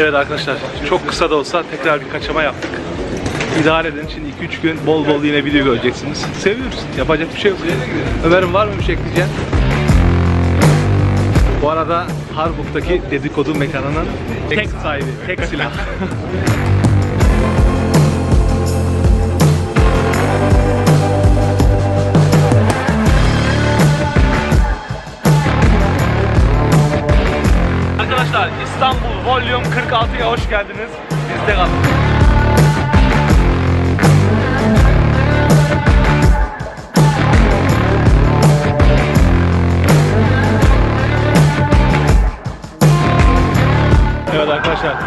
Evet arkadaşlar çok kısa da olsa tekrar bir kaçama yaptık. İdare edin şimdi 2-3 gün bol bol yine video göreceksiniz. Seviyoruz. Yapacak bir şey yok. Ömer'in var mı bir şey ekleyeceğin? Bu arada Harbuk'taki dedikodu mekanının tek sahibi, tek silah.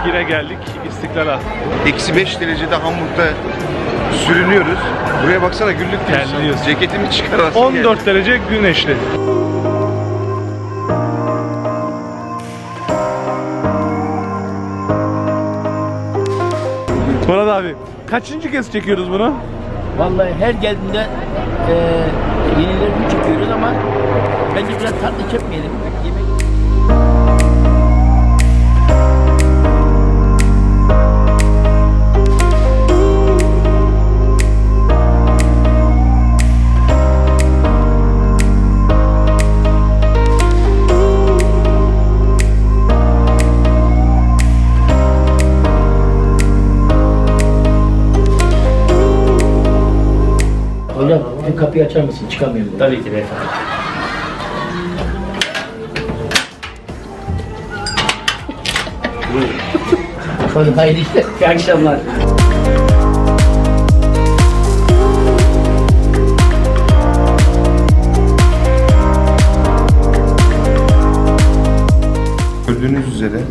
yine geldik İstiklal'a. Eksi 5 derecede Hamburg'da sürünüyoruz. Buraya baksana güllük diyorsun. Terliyorsun. Ceketimi çıkarasın 14 derece güneşli. Murat abi kaçıncı kez çekiyoruz bunu? Vallahi her geldiğinde e, yenilerini çekiyoruz ama bence biraz tatlı çekmeyelim. Bir kapıyı açar mısın? Çıkamıyorum. Tabii ki beyefendi. Buyurun. Hayırlı işler. İyi akşamlar. Gördüğünüz üzere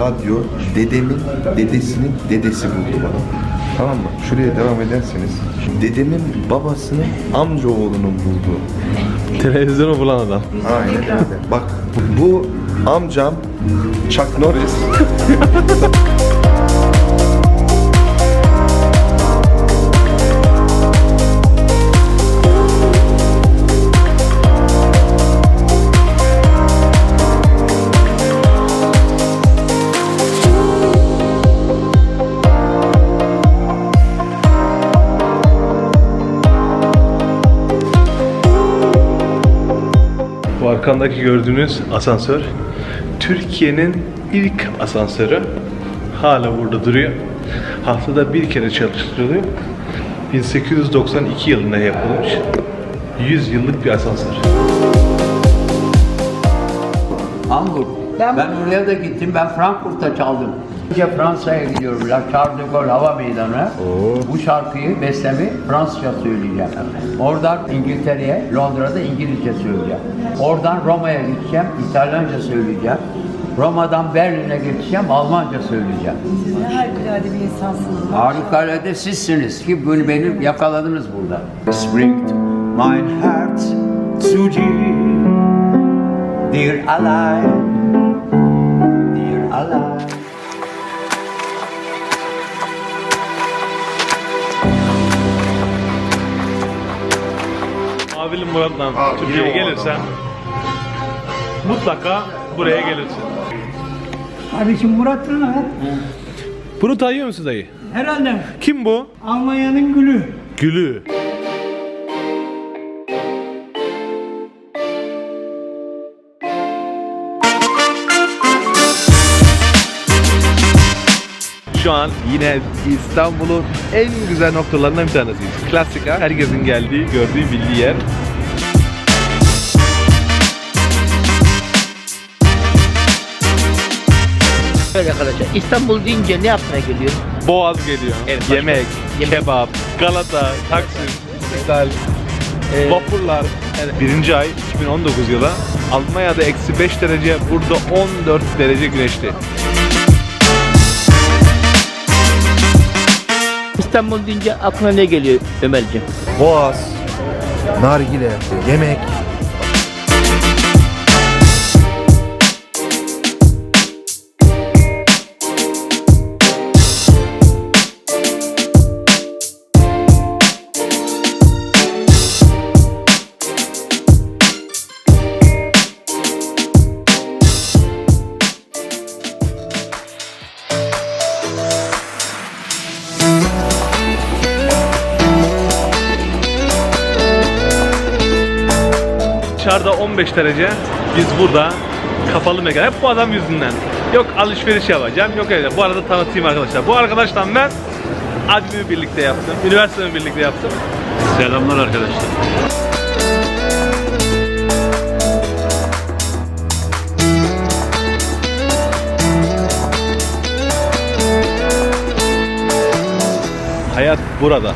radyo dedemin dedesinin dedesi buldu bana. Tamam mı? Şuraya devam ederseniz dedemin babasının amca oğlunun bulduğu. Televizyonu bulan adam. Aynen öyle. Bak bu amcam Chuck Norris. Bu arkandaki gördüğünüz asansör Türkiye'nin ilk asansörü. Hala burada duruyor. Haftada bir kere çalıştırılıyor. 1892 yılında yapılmış. 100 yıllık bir asansör. Hamburg. Ben, oraya da gittim. Ben Frankfurt'ta çaldım. Önce Fransa'ya gidiyorum. La Charles de Gaulle Hava Meydanı'na. Bu şarkıyı, beslemi Fransızca söyleyeceğim. Oradan İngiltere'ye, Londra'da İngilizce söyleyeceğim. Oradan Roma'ya gideceğim, İtalyanca söyleyeceğim. Roma'dan Berlin'e geçeceğim, Almanca söyleyeceğim. Siz ne harikulade bir insansınız. Harikulade sizsiniz ki bunu beni yakaladınız burada. Springt mein Herz zu dir, dir allein, dir allein. Mavili Murat'la Abi, Türkiye'ye iyi o gelirsen mutlaka buraya gelirsin. Kardeşim Murat ne var? Bunu tanıyor musun dayı? Herhalde Kim bu? Almanya'nın gülü. Gülü. Şu an yine İstanbul'un en güzel noktalarından bir tanesiyiz. Klasika, herkesin geldiği, gördüğü, bildiği yer. Böyle arkadaşlar. İstanbul deyince ne yapmaya geliyor? Boğaz geliyor. Evet, başka- Yemek, Yemek. kebap, Galata, Taksim, İstiklal, Ee, vapurlar. Birinci ay 2019 yılı Almanya'da eksi 5 derece, burada 14 derece güneşli. İstanbul deyince aklına ne geliyor Ömerciğim? Boğaz, nargile, yemek. 15 derece. Biz burada kapalı mekan. Hep bu adam yüzünden. Yok alışveriş yapacağım, yok öyle. Bu arada tanıtayım arkadaşlar. Bu arkadaşla ben admimi birlikte yaptım. Üniversitemi birlikte yaptım. Selamlar arkadaşlar. Hayat burada.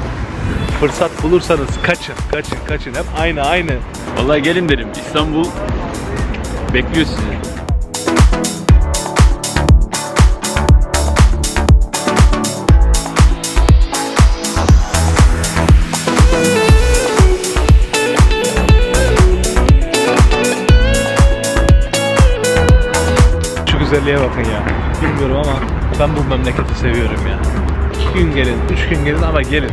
Fırsat bulursanız kaçın, kaçın, kaçın. Hep aynı, aynı. Vallahi gelin derim. İstanbul bekliyor sizi. Şu güzelliğe bakın ya. Bilmiyorum ama ben bu memleketi seviyorum ya. İki gün gelin, üç gün gelin ama gelin.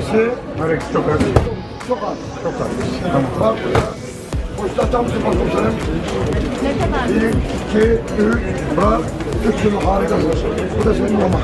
Şimdi limonlar ise çok az. Çok az. Çok az. Tamam. Bak. Posta tam sıfır komiserim. Ne kadar? Bir, iki, üç, bak. Üç kilo harikasın. Bu da senin mama.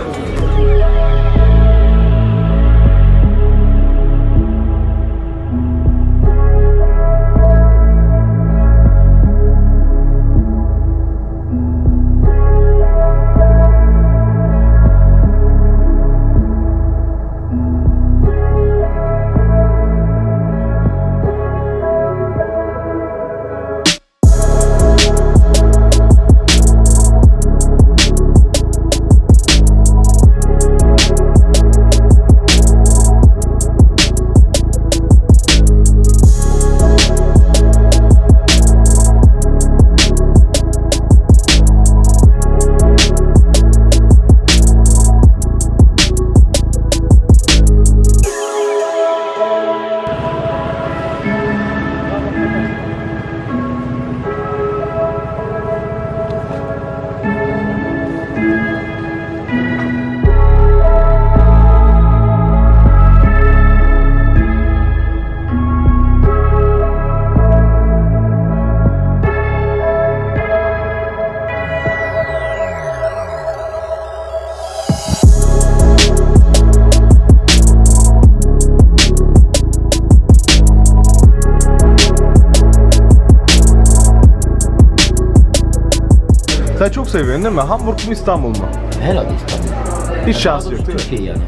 Sen çok seviyorsun değil mi? Hamburg mu İstanbul mu? Herhalde İstanbul. Hiç şansı yok değil mi? Türkiye yani.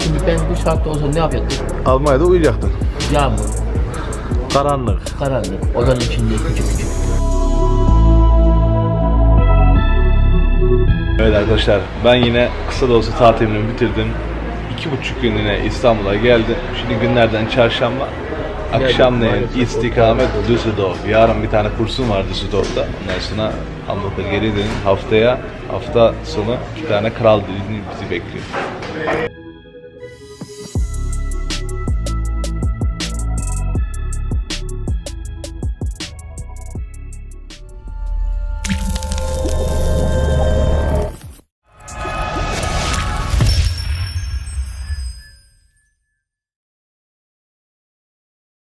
Şimdi ben bu saatte olsa ne yapacaktım? Almanya'da uyuyacaktın. Yağmur, Karanlık. karanlık, odanın içinde küçük küçük. Evet arkadaşlar ben yine kısa da olsa tatilimi bitirdim. İki buçuk günlüğüne İstanbul'a geldim. Şimdi günlerden çarşamba. Akşamleyin istikamet Düsseldorf. Yarın bir tane kursum var Düsseldorf'ta. Ondan sonra Hamburg'a geri dönün. Haftaya hafta sonu iki tane kral düğünü bizi bekliyor.